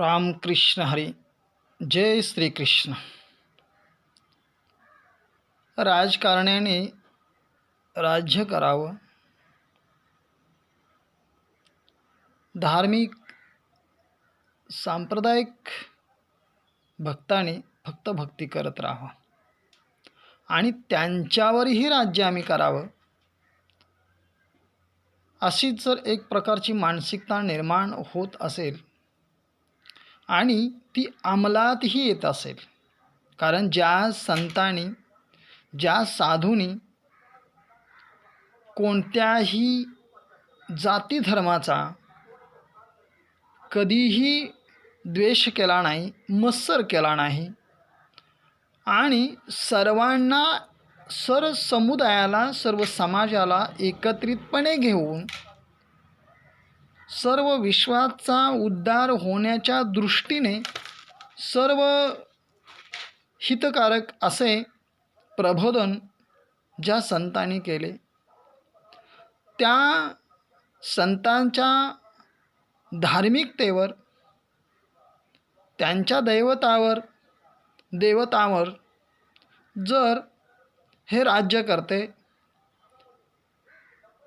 रामकृष्ण हरी। जय श्रीकृष्ण। राजकारण्याने राज्य करावं। धार्मिक सांप्रदायिक भक्ताने फक्त भक्ती करत राहावं आणि त्यांच्यावरही राज्य आम्ही करावं अशीच जर एक प्रकारची मानसिकता निर्माण होत असेल आणि ती अंमलातही येत असेल. कारण ज्या संतांनी ज्या साधूंनी कोणत्याही जाती धर्माचा कधीही द्वेष केला नाही मत्सर केला नाही आणि सर्वांना सर समुदायाला सर्व समाजाला एकत्रितपणे घेऊन सर्व विश्वाचा उद्धार होण्याच्या दृष्टीने सर्व हितकारक असे प्रबोधन ज्या संतांनी केले त्या संतांच्या धार्मिकतेवर त्यांच्या दैवतावर देवतावर जर हे राज्य करते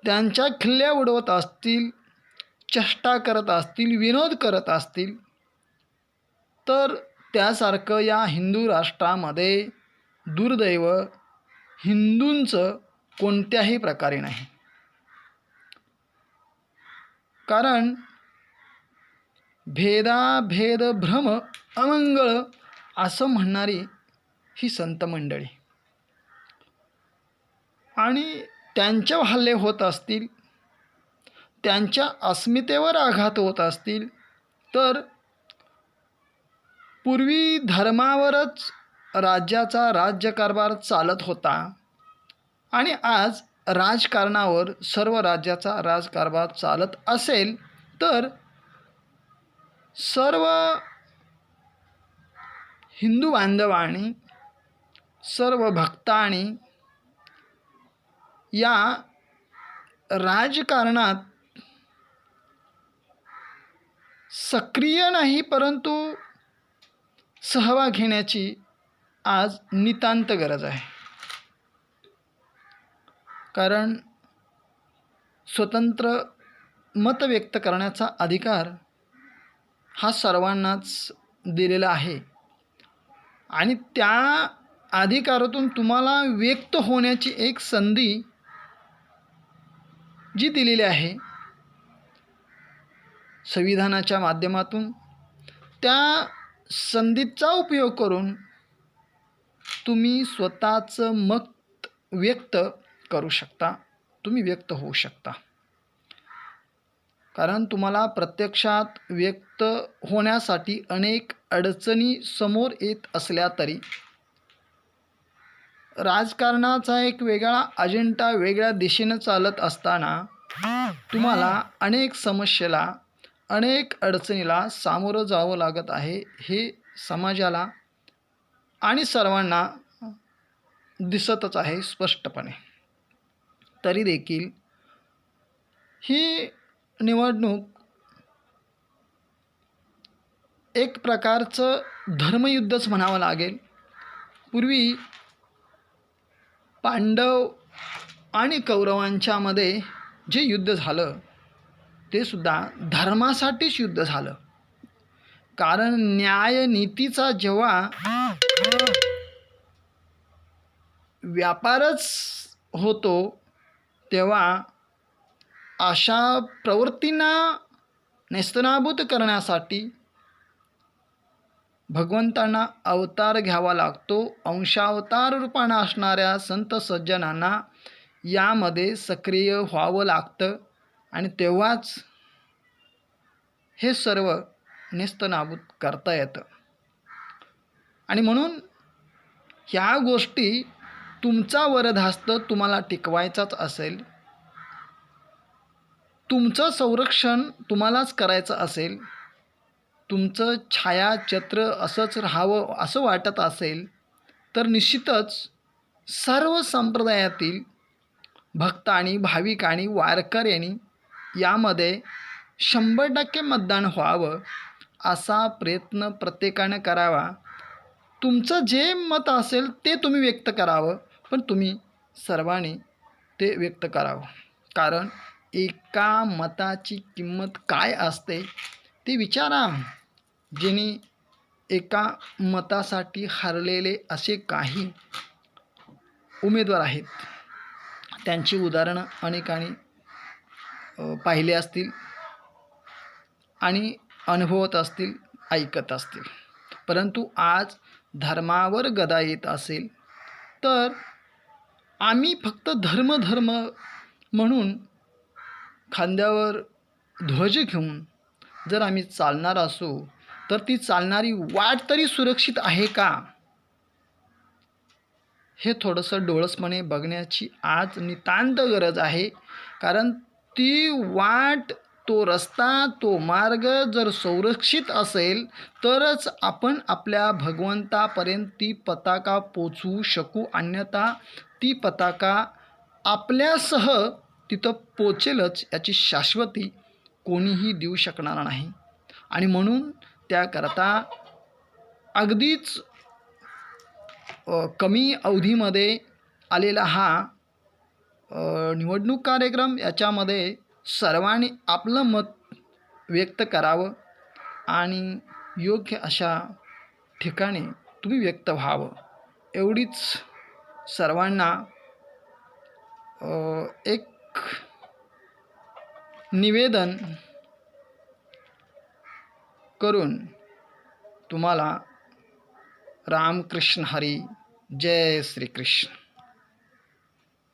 त्यांच्या खिल्ल्या उडवत असतील चेष्टा करत असतील विनोद करत असतील तर त्यासारखं या हिंदू राष्ट्रामध्ये दुर्दैव हिंदूंचं कोणत्याही प्रकारे नाही. कारण भेदाभेद भ्रम अमंगळ असं म्हणणारी ही संत मंडळी. आणि त्यांच्या हल्ले होत असतील त्यांच्या अस्मितेवर आघात होत असतील तर पूर्वी धर्मावरच राज्याचा राज्यकारभार चालत होता. आणि आज राजकारणावर सर्व राज्याचा राजकारभार चालत असेल तर सर्व हिंदू बांधवांनी सर्व भक्तांनी या राजकारणात सक्रिय नाही परंतु सहभाग घेण्याची आज नितांत गरज आहे. कारण स्वतंत्र मत व्यक्त करण्याचा अधिकार हा सर्वांनाच दिलेला आहे. आणि त्या अधिकारातून तुम्हाला व्यक्त होण्याची एक संधी जी दिलेली आहे संविधानाच्या माध्यमातून त्या संधीचा उपयोग करून तुम्ही स्वतःचं मत व्यक्त करू शकता. तुम्ही व्यक्त होऊ शकता. कारण तुम्हाला प्रत्यक्षात व्यक्त होण्यासाठी अनेक अडचणी समोर येत असल्या तरी राजकारणाचा एक वेगळा अजेंडा वेगळ्या दिशेनं चालत असताना तुम्हाला अनेक समस्येला अनेक अडचणीला सामोरं जावं लागत आहे हे समाजाला आणि सर्वांना दिसतच आहे स्पष्टपणे. तरी देखील ही निवडणूक एक प्रकारचं धर्मयुद्धच म्हणावं लागेल. पूर्वी पांडव आणि कौरवांच्यामध्ये जे युद्ध झालं ते सुद्धा धर्मासाठीच युद्ध झालं. कारण न्यायनीतीचा जेव्हा व्यापारच होतो तेव्हा अशा प्रवृत्तींना नेस्तनाभूत करण्यासाठी भगवंतांना अवतार घ्यावा लागतो. अंशावतार रूपानं असणाऱ्या संत सज्जनांना यामध्ये सक्रिय व्हावं लागतं. आणि तेव्हाच हे सर्व नेस्तनाबूत करता येतं. आणि म्हणून ह्या गोष्टी तुमचा वरदहस्त तुम्हाला टिकवायचाच असेल तुमचं संरक्षण तुम्हालाच करायचं असेल तुमचं छायाचित्र असंच राहावं असं वाटत असेल तर निश्चितच सर्व संप्रदायातील भक्त आणि भाविक आणि वारकऱ्यांनी यामध्ये शंभर टक्के मतदान व्हावं असा प्रयत्न प्रत्येकानं करावा. तुमचं जे मत असेल ते तुम्ही व्यक्त करावं पण तुम्ही सर्वांनी ते व्यक्त करावं. कारण एका मताची किंमत काय असते ते विचारा. ज्यांनी एका मतासाठी हरलेले असे काही उमेदवार आहेत. त्यांची उदाहरणं अनेकांनी पाहिले असतील आणि अनुभवत असतील ऐकत असतील. परंतु आज धर्मावर गदा येत असेल तर आम्ही फक्त धर्म धर्म म्हणून खांद्यावर ध्वज घेऊन जर आम्ही चालणार असू तर ती चालणारी वाट तरी सुरक्षित आहे का? हे थोडंसं डोळसपणे बघण्याची आज नितांत गरज आहे कारण ती वाट तो रस्ता तो मार्ग जर संरक्षित असेल तरच आपण आपल्या भगवंतापर्यंत ती पताका पोचवू शकू. अन्यथा ती पताका आपल्यासह तिथं पोचेलच याची शाश्वती कोणीही देऊ शकणार नाही. आणि म्हणून त्याकरता अगदीच कमी अवधीमध्ये आलेला हा निवडणूक कार्यक्रम याच्यामध्ये सर्वांनी आपलं मत व्यक्त करावं आणि योग्य अशा ठिकाणी तुम्ही व्यक्त व्हावं. एवढीच सर्वांना एक निवेदन करून तुम्हाला रामकृष्ण हरी जय श्रीकृष्ण.